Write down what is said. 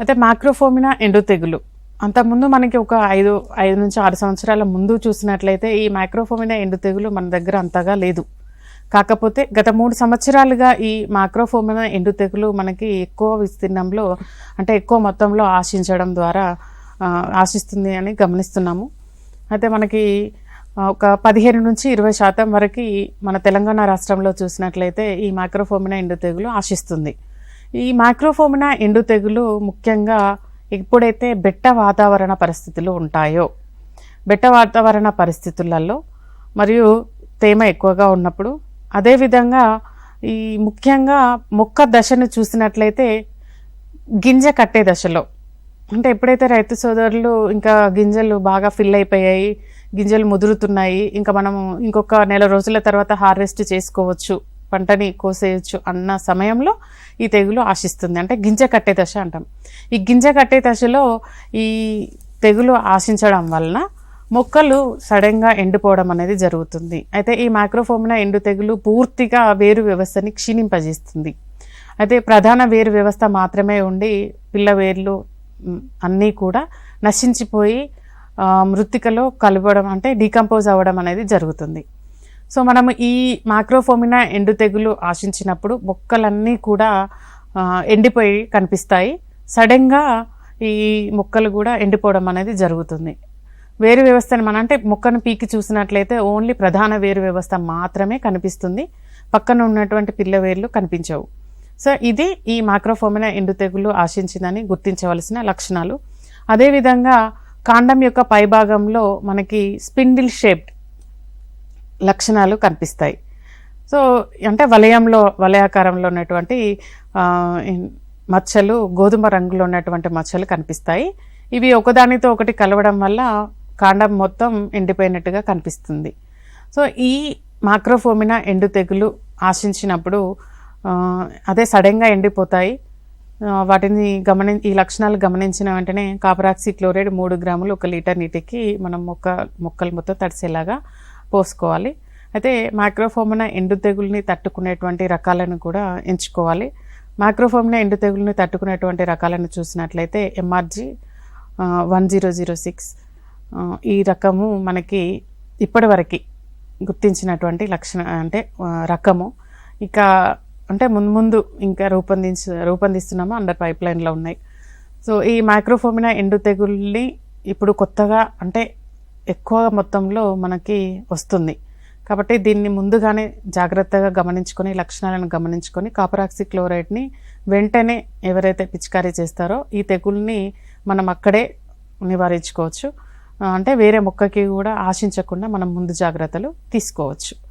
అయితే మైక్రోఫోమినా ఎండు తెగులు అంతకుముందు మనకి ఒక ఐదు ఐదు నుంచి ఆరు సంవత్సరాల ముందు చూసినట్లయితే ఈ మైక్రోఫోమినా ఎండు తెగులు మన దగ్గర అంతగా లేదు. కాకపోతే గత మూడు సంవత్సరాలుగా ఈ మైక్రోఫోమినా ఎండు తెగులు మనకి ఎక్కువ విస్తీర్ణంలో అంటే ఎక్కువ మొత్తంలో ఆశించడం ద్వారా ఆశిస్తుంది అని గమనిస్తున్నాము. అయితే మనకి ఒక పదిహేను నుంచి ఇరవై శాతం వరకు మన తెలంగాణ రాష్ట్రంలో చూసినట్లయితే ఈ మైక్రోఫోమినా ఎండు తెగులు ఆశిస్తుంది. ఈ మైక్రోఫోమినా ఎండు తెగులు ముఖ్యంగా ఎప్పుడైతే బెట్ట వాతావరణ పరిస్థితులు ఉంటాయో బెట్ట వాతావరణ పరిస్థితులలో మరియు తేమ ఎక్కువగా ఉన్నప్పుడు అదేవిధంగా ఈ ముఖ్యంగా మొక్క దశను చూసినట్లయితే గింజ కట్టే దశలో అంటే ఎప్పుడైతే రైతు సోదరులు ఇంకా గింజలు బాగా ఫిల్ అయిపోయాయి గింజలు ముదురుతున్నాయి ఇంకా మనము ఇంకొక నెల రోజుల తర్వాత హార్వెస్ట్ చేసుకోవచ్చు పంటని కోసేయచ్చు అన్న సమయంలో ఈ తెగులు ఆశిస్తుంది. అంటే గింజ కట్టే దశ అంటాం. ఈ గింజ కట్టే దశలో ఈ తెగులు ఆశించడం వలన మొక్కలు సడన్గా ఎండిపోవడం అనేది జరుగుతుంది. అయితే ఈ మైక్రోఫోమినా ఎండు తెగులు పూర్తిగా వేరు వ్యవస్థని క్షీణింపజేస్తుంది. అయితే ప్రధాన వేరు వ్యవస్థ మాత్రమే ఉండి పిల్ల వేర్లు అన్నీ కూడా నశించిపోయి మృతికలో కలవడం అంటే డీకంపోజ్ అవ్వడం అనేది జరుగుతుంది. సో మనము ఈ మాక్రోఫోమినా ఎండు తెగులు ఆశించినప్పుడు మొక్కలన్నీ కూడా ఎండిపోయి కనిపిస్తాయి. సడన్గా ఈ మొక్కలు కూడా ఎండిపోవడం అనేది జరుగుతుంది. వేరు వ్యవస్థను మన అంటే మొక్కను పీకి చూసినట్లయితే ఓన్లీ ప్రధాన వేరు వ్యవస్థ మాత్రమే కనిపిస్తుంది. పక్కన ఉన్నటువంటి పిల్ల వేర్లు కనిపించవు. సో ఇది ఈ మాక్రోఫోమినా ఎండు తెగులు ఆశించిందని గుర్తించవలసిన లక్షణాలు. అదేవిధంగా కాండం యొక్క పైభాగంలో మనకి స్పిండిల్ షేప్డ్ లక్షణాలు కనిపిస్తాయి. సో అంటే వలయంలో వలయాకారంలో ఉన్నటువంటి మచ్చలు గోధుమ రంగులో ఉన్నటువంటి మచ్చలు కనిపిస్తాయి. ఇవి ఒకదానితో ఒకటి కలవడం వల్ల కాండం మొత్తం ఎండిపోయినట్టుగా కనిపిస్తుంది. సో ఈ మాక్రోఫోమినా ఎండు తెగులు ఆశించినప్పుడు అదే సడన్గా ఎండిపోతాయి. వాటిని గమని ఈ లక్షణాలు గమనించిన వెంటనే కాపరాక్సీ క్లోరైడ్ మూడు గ్రాములు ఒక లీటర్ నీటికి మనం మొక్క మొక్కలు మొత్తం తడిసేలాగా పోసుకోవాలి. అయితే మైక్రోఫోమినా ఎండు తెగుల్ని తట్టుకునేటువంటి రకాలను కూడా ఎంచుకోవాలి. మైక్రోఫోమినా ఎండు తెగుల్ని తట్టుకునేటువంటి రకాలను చూసినట్లయితే MRG one zero zero six ఈ రకము మనకి ఇప్పటివరకు గుర్తించినటువంటి లక్షణ అంటే రకము. ఇక అంటే ముందు ముందు ఇంకా రూపొందించ రూపొందిస్తున్నాము. అండర్ పైప్ లైన్లో ఉన్నాయి. సో ఈ మైక్రోఫోమినా ఎండు తెగుల్ని ఇప్పుడు కొత్తగా అంటే ఎక్కువ మొత్తంలో మనకి వస్తుంది. కాబట్టి దీన్ని ముందుగానే జాగ్రత్తగా గమనించుకొని లక్షణాలను గమనించుకొని కాపరాక్సి క్లోరైడ్ని వెంటనే ఎవరైతే పిచికారీ చేస్తారో ఈ తెగుల్ని మనం అక్కడే నివారించుకోవచ్చు. అంటే వేరే మొక్కకి కూడా ఆశించకుండా మనం ముందు జాగ్రత్తలు తీసుకోవచ్చు.